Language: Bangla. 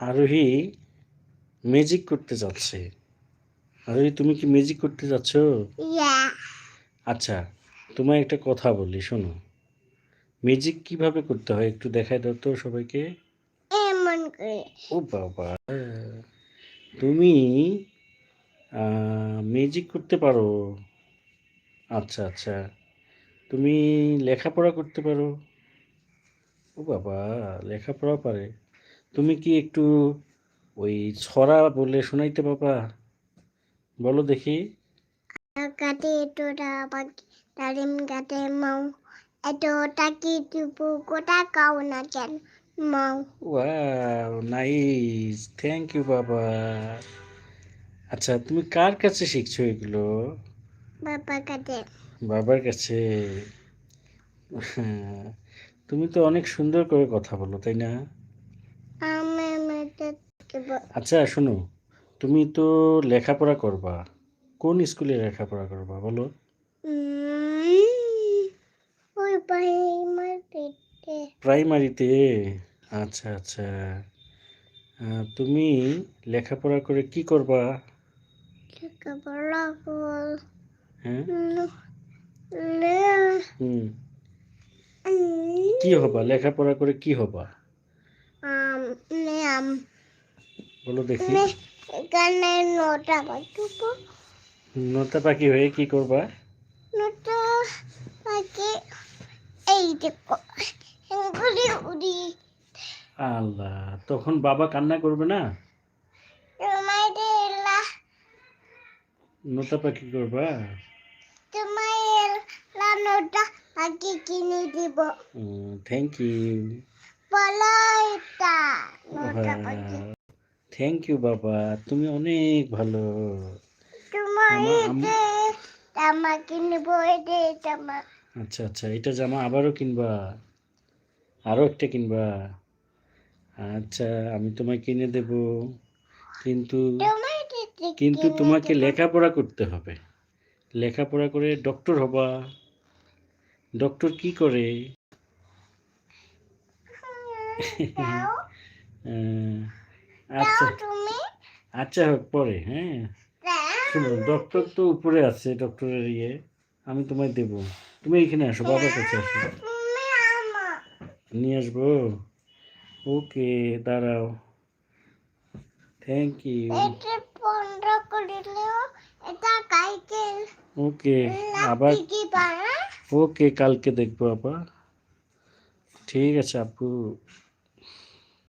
আরোহী ম্যাজিক করতে যাচ্ছে। আরোহী তুমি কি ম্যাজিক করতে যাচ্ছ? আচ্ছা তোমায় একটা কথা বলি শোনো। ম্যাজিক কীভাবে করতে হয় একটু দেখাই দাও তো সবাইকে। ও বাবা তুমি ম্যাজিক করতে পারো। আচ্ছা আচ্ছা তুমি লেখাপড়া করতে পারো। ও বাবা লেখাপড়া পারে। তুমি কি একটু ওই ছড়া বলে শোনাইতে বাবা বলো দেখি। কাটে তোরা পাখি তারিম কাটে মাও। এতটা কি টুপু কোটা কাও না কেন মাও? Wow nice. থ্যাংক ইউ বাবা। আচ্ছা তুমি কার কাছে শিখছো এগুলো? বাবা কাটে বাবার কাছে? হ্যাঁ, তুমি তো অনেক সুন্দর করে কথা বলো তাই না? আচ্ছা শোনো তুমি তো লেখাপড়া করবা। কোন স্কুলে লেখাপড়া করবা বলো? প্রাইমারিতে। আচ্ছা আচ্ছা। তুমি লেখাপড়া করে কি করবা? লেখাপড়া কর হ্যাঁ হুম। কি হবা? লেখাপড়া করে কি হবা? আম। বলো দেখি। নে এখানে নটা বাজুবো নতা পাখি হয়ে কি করবা? নটা বাজে এই দেখো এগুলি উড়ি। আল্লাহ তখন বাবা কান্না করবে না? নতা পাখি করবা? তোমার নটা আগে কিনে দিব। থ্যাংক ইউ বলো এটা নটা বাজে থ্যাংক ইউ বাবা। তুমি অনেক ভালো। জামা কিনব জামা। আচ্ছা আচ্ছা এটা জামা আবারও কিনবা? আরও একটা কিনবা? আচ্ছা আমি তোমায় কিনে দেব। কিন্তু কিন্তু তোমাকে লেখাপড়া করতে হবে। লেখাপড়া করে ডক্টর হবা। ডক্টর কি করে? আহ, আচ্ছা। আচ্ছা হোক পরে হ্যাঁ। শুনো ডক্টর তো উপরে আছে ডক্টরের ইয়ে। আমি তোমায় দেব। তুমি এখানে আসো বাবার কাছে আসো। নিয়ে আসব। ওকে দাঁড়াও। থ্যাংক ইউ ওকে আবার ওকে কালকে দেখব আবার। ঠিক আছে আপু।